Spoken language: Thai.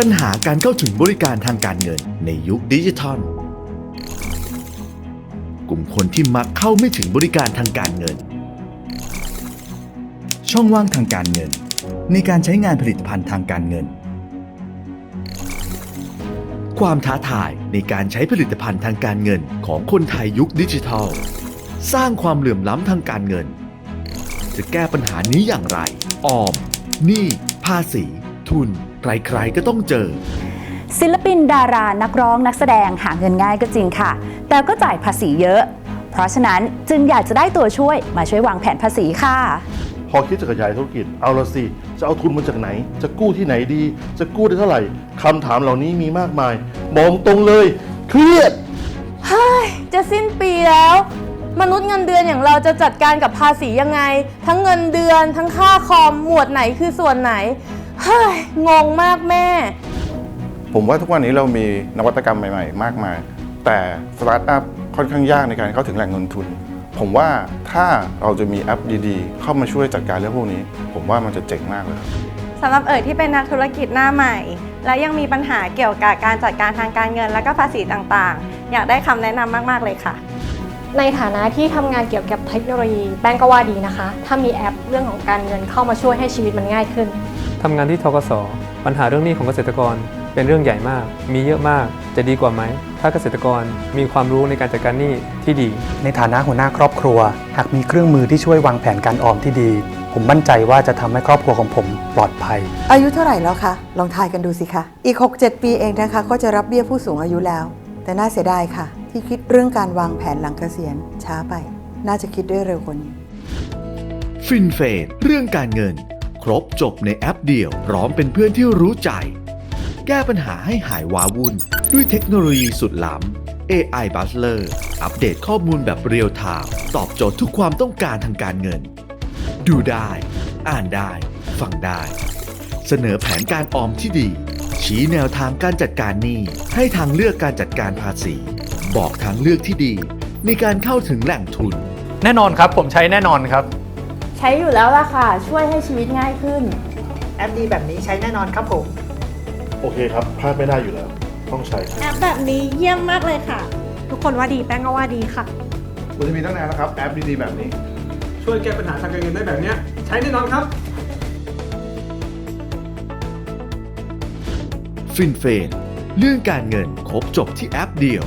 ปัญหาการเข้าถึงบริการทางการเงินในยุคดิจิทัล กลุ่มคนที่มักเข้าไม่ถึงบริการทางการเงิน ช่องว่างทางการเงิน ในการใช้งานผลิตภัณฑ์ทางการเงิน ความท้าทายในการใช้ผลิตภัณฑ์ทางการเงินของคนไทยยุคดิจิทัล สร้างความเหลื่อมล้ำทางการเงิน จะแก้ปัญหานี้อย่างไร ออม หนี้ ภาษี ทุน ใครๆก็ต้องเจอ ศิลปินดารานักร้องนักแสดงหาเงินง่ายก็จริงค่ะ แต่ก็จ่ายภาษีเยอะ เพราะฉะนั้นจึงอยากจะได้ตัวช่วยมาช่วยวางแผนภาษีค่ะ พอคิดจะขยายธุรกิจเอาละสิ จะเอาทุนมาจากไหน จะกู้ที่ไหนดี จะกู้ได้เท่าไหร่คำถามเหล่านี้มีมากมายมองตรงเลยเครียดจะสิ้นปีแล้ว มนุษย์เงินเดือนอย่างเราจะจัดการกับภาษียังไง ทั้งเงินเดือนทั้งค่าคอมหมวดไหนคือส่วนไหน เฮ้ยงงมากแม่ ผมว่าทุกวันนี้เรามีนวัตกรรมใหม่ๆ มากมาย แต่สตาร์ทอัพค่อนข้างยากในการเข้าถึงแหล่งเงินทุน ผมว่าถ้าเราจะมีแอปดีๆ เข้ามาช่วยจัดการเรื่องพวกนี้ ผมว่ามันจะเจ๋งมากเลยครับ สำหรับเอ๋ยที่เป็นนักธุรกิจหน้าใหม่ และยังมีปัญหาเกี่ยวกับการจัดการทางการเงินและก็ภาษีต่างๆ อยากได้คำแนะนำมากๆเลยค่ะ ในฐานะที่ทำงานเกี่ยวกับเทคโนโลยีแป้งก็ว่าดีนะคะ ถ้ามีแอปเรื่องของการเงินเข้ามาช่วยให้ชีวิตมันง่ายขึ้น ทำงานที่ทกสปัญหาเรื่องหนี้ของเกษตรกรเป็นเรื่องใหญ่มาก มีเยอะมาก จะดีกว่าไหม ถ้าเกษตรกรมีความรู้ในการจัดการหนี้ที่ดี ในฐานะหัวหน้าครอบครัว หากมีเครื่องมือที่ช่วยวางแผนการออมที่ดี ผมมั่นใจว่าจะทำให้ครอบครัวของผมปลอดภัย อายุเท่าไหร่แล้วคะ ลองทายกันดูสิคะ อีก 6-7 ปีเองนะคะ ก็จะรับเบี้ยผู้สูงอายุแล้ว แต่น่าเสียดายค่ะ ที่คิดเรื่องการวางแผนหลังเกษียณช้าไป น่าจะคิดได้เร็วกว่านี้ ฟินเฟดเรื่องการเงิน ครบจบในแอปเดียว พร้อมเป็นเพื่อนที่รู้ใจ แก้ปัญหาให้หายวาวุ่น ด้วยเทคโนโลยีสุดล้ำ AI Butler อัปเดตข้อมูลแบบเรียลไทม์ตอบโจทย์ทุกความต้องการทางการเงิน ดูได้ อ่านได้ ฟังได้ เสนอแผนการออมที่ดี ชี้แนวทางการจัดการหนี้ให้ทางเลือกการจัดการภาษี บอกทางเลือกที่ดี ในการเข้าถึงแหล่งทุน แน่นอนครับ ผมใช้แน่นอนครับ ช้อยู่แล้วล่ะค่ะ ช่วยให้ชีวิตง่ายขึ้น แอปดีแบบนี้ใช้แน่นอนครับผม โอเคครับพลาดไม่ได้อยู่แล้ว ต้องใช้แอปแบบนี้เยี่ยมมากเลยค่ะ ทุกคนว่าดีแป้งก็ว่าดีค่ะ คุณจะมีตั้งนานแล้วครับ แอปดีๆแบบนี้ ช่วยแก้ปัญหาทางการเงินได้แบบนี้ใช้แน่นอนครับ ฟินเฟนเรื่องการเงินครบจบที่แอปเดียว